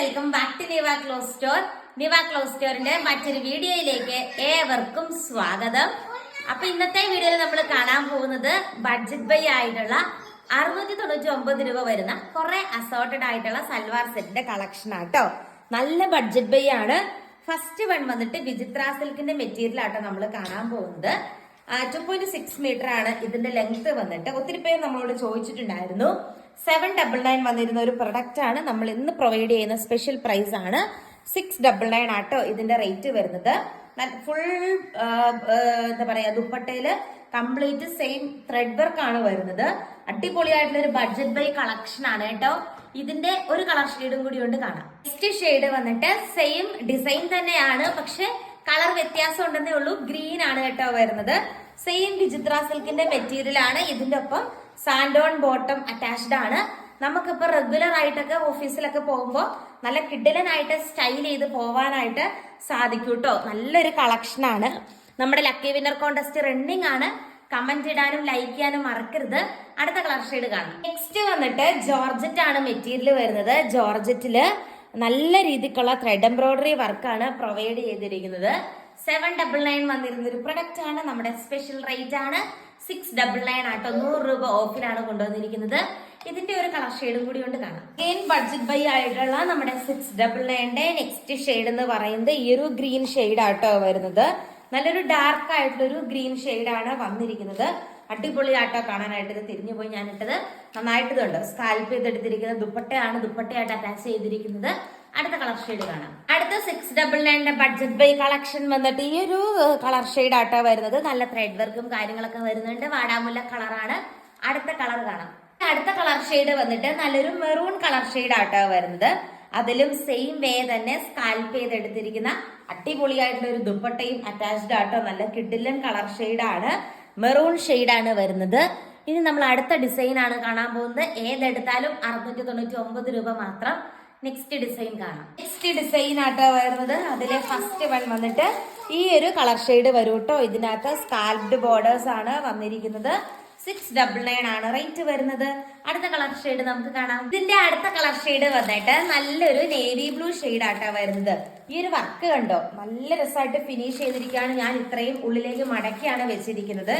Welcome back to Niva clothes store Niva clothes സ്റ്റോറിന്റെ മറ്റൊരു വീഡിയോയിലേക്ക് ഏവർക്കും സ്വാഗതം. അപ്പൊ ഇന്നത്തെ വീഡിയോയിൽ നമ്മൾ കാണാൻ പോകുന്നത് ബഡ്ജറ്റ് ബൈ ആയിട്ടുള്ള അറുന്നൂറ്റി തൊണ്ണൂറ്റി ഒമ്പത് രൂപ വരുന്ന കുറെ അസോർട്ടഡ് ആയിട്ടുള്ള സൽവാർ സെറ്റിന്റെ കളക്ഷൻ ആട്ടോ. നല്ല ബഡ്ജറ്റ് ബൈ ആണ്. ഫസ്റ്റ് വൺ വന്നിട്ട് വിചിത്ര സിൽക്കിന്റെ മെറ്റീരിയൽ ആട്ടോ നമ്മൾ കാണാൻ പോകുന്നത്. ടു പോയിന്റ് സിക്സ് മീറ്റർ ആണ് ഇതിന്റെ ലെങ്ത് വന്നിട്ട്. ഒത്തിരി പേര് നമ്മളോട് ചോദിച്ചിട്ടുണ്ടായിരുന്നു. സെവൻ ഡബിൾ നയൻ വന്നിരുന്ന ഒരു പ്രൊഡക്റ്റ് ആണ് നമ്മൾ ഇന്ന് പ്രൊവൈഡ് ചെയ്യുന്ന സ്പെഷ്യൽ പ്രൈസ് ആണ്. സിക്സ് ഡബിൾ നയൻ ആട്ടോ ഇതിന്റെ റേറ്റ് വരുന്നത്. ഫുൾ എന്താ പറയാ ദുപ്പട്ടയിൽ കംപ്ലീറ്റ് സെയിം ത്രെഡ് വർക്ക് ആണ് വരുന്നത്. അടിപൊളിയായിട്ടുള്ള ഒരു ബഡ്ജറ്റ് ബൈ കളക്ഷൻ ആണ് കേട്ടോ. ഇതിന്റെ ഒരു കളർ ഷെയ്ഡും കൂടി ഉണ്ട് കാണാം. നെക്സ്റ്റ് ഷെയ്ഡ് വന്നിട്ട് സെയിം ഡിസൈൻ തന്നെയാണ് പക്ഷെ കളർ വ്യത്യാസം ഉണ്ടെന്നേ ഉള്ളൂ. ഗ്രീൻ ആണ് കേട്ടോ വരുന്നത്. സെയിം വിചിത്ര സിൽക്കിന്റെ മെറ്റീരിയൽ ആണ്. ഇതിന്റെ ഒപ്പം സാൻഡോൺ ബോട്ടം അറ്റാച്ച്ഡ് ആണ്. നമുക്കിപ്പോ റെഗുലർ ആയിട്ടൊക്കെ ഓഫീസിലൊക്കെ പോകുമ്പോൾ നല്ല കിഡിലനായിട്ട് സ്റ്റൈൽ ചെയ്ത് പോവാനായിട്ട് സാധിക്കും കേട്ടോ നല്ലൊരു കളക്ഷൻ ആണ്. നമ്മുടെ ലക്കി വിന്നർ കോണ്ടസ്റ്റ് റണ്ണിങ് ആണ്. കമന്റ് ഇടാനും ലൈക്ക് ചെയ്യാനും മറക്കരുത്. അടുത്ത കളർ ഷെയ്ഡ് കാണാം. നെക്സ്റ്റ് വന്നിട്ട് ജോർജറ്റ് ആണ് മെറ്റീരിയൽ വരുന്നത്. ജോർജറ്റിൽ നല്ല രീതിക്കുള്ള ത്രെഡ് എംബ്രോയിഡറി വർക്കാണ് പ്രൊവൈഡ് ചെയ്തിരിക്കുന്നത്. സെവൻ ഡബിൾ നയൻ വന്നിരുന്ന ഒരു പ്രൊഡക്റ്റ് ആണ്. നമ്മുടെ സ്പെഷ്യൽ റേറ്റ് ആണ്. സിക്സ് ഡബിൾ നയൻ ആട്ടോ. നൂറ് രൂപ ഓഫിലാണ് കൊണ്ടുവന്നിരിക്കുന്നത്. ഇതിന്റെ ഒരു കളർ ഷെയ്ഡും കൂടി കൊണ്ട് കാണാം. ഗെയിൻ ബഡ്ജറ്റ് ബൈ ആയിട്ടുള്ള നമ്മുടെ സിക്സ് ഡബിൾ നയന്റെ നെക്സ്റ്റ് ഷെയ്ഡ് എന്ന് പറയുന്നത് ഈ ഒരു ഗ്രീൻ ഷെയ്ഡ് ആട്ടോ വരുന്നത്. നല്ലൊരു ഡാർക്ക് ആയിട്ടുള്ള ഒരു ഗ്രീൻ ആണ് വന്നിരിക്കുന്നത്. അടിപൊളി ആട്ടോ കാണാനായിട്ട് ഇത് തിരിഞ്ഞു പോയി ഞാനിട്ടത്. നന്നായിട്ട് ഇതുണ്ട്? സ്കാൽപ്പ് ചെയ്തെടുത്തിരിക്കുന്ന ദുപ്പട്ടയാണ് ദുപ്പട്ടയായിട്ട് അറ്റാച്ച് ചെയ്തിരിക്കുന്നത്. അടുത്ത കളർ ഷെയ്ഡ് കാണാം. അടുത്ത സിക്സ് ഡബിൾ നയന്റെ ബഡ്ജറ്റ് ബൈ കളക്ഷൻ വന്നിട്ട് ഈ ഒരു കളർ ഷെയ്ഡ് ആട്ടോ വരുന്നത്. നല്ല ത്രെഡ് വർക്കും കാര്യങ്ങളൊക്കെ വരുന്നുണ്ട്. വാടാമുല്ല കളറാണ് അടുത്ത കളർ കാണാം. അടുത്ത കളർ ഷെയ്ഡ് വന്നിട്ട് നല്ലൊരു മെറൂൺ കളർ ഷെയ്ഡ് ആട്ടോ വരുന്നത്. അതിലും സെയിം വേ തന്നെ സ്കാൽപ്പ് ചെയ്തെടുത്തിരിക്കുന്ന അടിപൊളിയായിട്ടുള്ള ഒരു ദുപ്പട്ടയും അറ്റാച്ച്ഡ് ആട്ടോ. നല്ല കിഡിലൻ കളർ ആണ്. മെറൂൺ ആണ് വരുന്നത്. ഇനി നമ്മൾ അടുത്ത ഡിസൈൻ ആണ് കാണാൻ പോകുന്നത്. ഏതെടുത്താലും അറുന്നൂറ്റി തൊണ്ണൂറ്റി ഒമ്പത് രൂപ മാത്രം നെക്സ്റ്റ് ഡിസൈൻ കാണാം. നെക്സ്റ്റ് ഡിസൈൻ ആട്ടോ വരുന്നത്. അതിലെ ഫസ്റ്റ് വൺ വന്നിട്ട് ഈ ഒരു കളർ ഷെയ്ഡ് വരും കേട്ടോ ഇതിനകത്ത് സ്കാൽപ്ഡ് ബോർഡേഴ്സ് ആണ് വന്നിരിക്കുന്നത്. സിക്സ് ഡബിൾ നയൻ ആണ്. റേറ്റ് വരുന്നത്. അടുത്ത കളർ ഷെയ്ഡ് നമുക്ക് കാണാം. ഇതിന്റെ അടുത്ത കളർ ഷെയ്ഡ് വന്നിട്ട് നല്ലൊരു നേവി ബ്ലൂ ഷെയ്ഡ് ആട്ടാ വരുന്നത്. ഈ ഒരു വർക്ക് കണ്ടോ? നല്ല രസമായിട്ട് ഫിനിഷ് ചെയ്തിരിക്കുകയാണ്. ഞാൻ ഇത്രയും ഉള്ളിലേക്ക് മടക്കിയാണ് വെച്ചിരിക്കുന്നത്.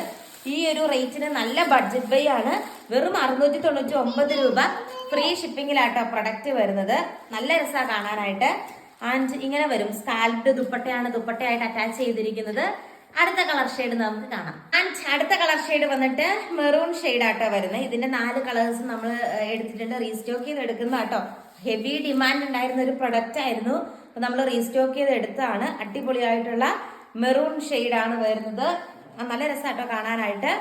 ഈ ഒരു റേറ്റിന് നല്ല ബഡ്ജറ്റ് വൈ ആണ്. വെറും അറുന്നൂറ്റി തൊണ്ണൂറ്റി ഒമ്പത് രൂപ ഫ്രീ ഷിപ്പിങ്ങിലാട്ടോ പ്രൊഡക്റ്റ് വരുന്നത്. നല്ല രസമാണ് കാണാനായിട്ട്. ആൻഡ് ഇങ്ങനെ വരും. സ്കാൽപ്ഡ് ദുപ്പട്ടയാണ് ദുപ്പട്ടയായിട്ട് അറ്റാച്ച് ചെയ്തിരിക്കുന്നത്. അടുത്ത കളർ ഷെയ്ഡ് നമുക്ക് കാണാം. ആൻഡ് അടുത്ത കളർ ഷെയ്ഡ് വന്നിട്ട് മെറൂൺ ഷെയ്ഡ് ആട്ടോ വരുന്നത്. ഇതിന്റെ നാല് കളേഴ്സ് നമ്മൾ എടുത്തിട്ടുണ്ട്. റീസ്റ്റോക്ക് ചെയ്ത് എടുക്കുന്ന കേട്ടോ ഹെവി ഡിമാൻഡ് ഉണ്ടായിരുന്ന ഒരു പ്രൊഡക്റ്റ് ആയിരുന്നു. അപ്പൊ നമ്മൾ റീസ്റ്റോക്ക് ചെയ്ത് എടുത്താണ് അടിപൊളിയായിട്ടുള്ള മെറൂൺ ഷെയ്ഡ് ആണ് വരുന്നത്. നല്ല രസമാട്ടോ കാണാനായിട്ട്.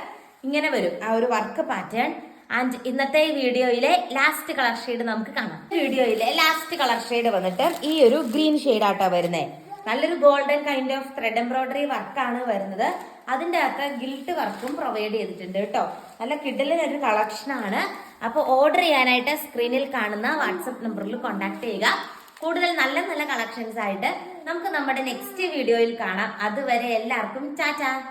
ഇങ്ങനെ വരും. ആ ഒരു വർക്ക് പാറ്റേൺ ആൻഡ് ഇന്നത്തെ വീഡിയോയിലെ ലാസ്റ്റ് കളർ ഷെയ്ഡ് നമുക്ക് കാണാം. വീഡിയോയിലെ ലാസ്റ്റ് കളർ ഷെയ്ഡ് വന്നിട്ട് ഈ ഒരു ഗ്രീൻ ഷെയ്ഡ് ആട്ടോ വരുന്നത് നല്ലൊരു golden kind of thread embroidery വർക്കാണ് വരുന്നത്. അതിന്റെ അകത്ത് ഗിൽട്ട് വർക്കും പ്രൊവൈഡ് ചെയ്തിട്ടുണ്ട് കേട്ടോ. നല്ല കിഡലിന് ഒരു കളക്ഷൻ ആണ്. അപ്പോൾ ഓർഡർ ചെയ്യാനായിട്ട് സ്ക്രീനിൽ കാണുന്ന വാട്സപ്പ് നമ്പറിൽ കോൺടാക്ട് ചെയ്യുക. കൂടുതൽ നല്ല നല്ല കളക്ഷൻസ് ആയിട്ട് നമുക്ക് നമ്മുടെ നെക്സ്റ്റ് വീഡിയോയിൽ കാണാം. അതുവരെ എല്ലാവർക്കും ടാറ്റാ.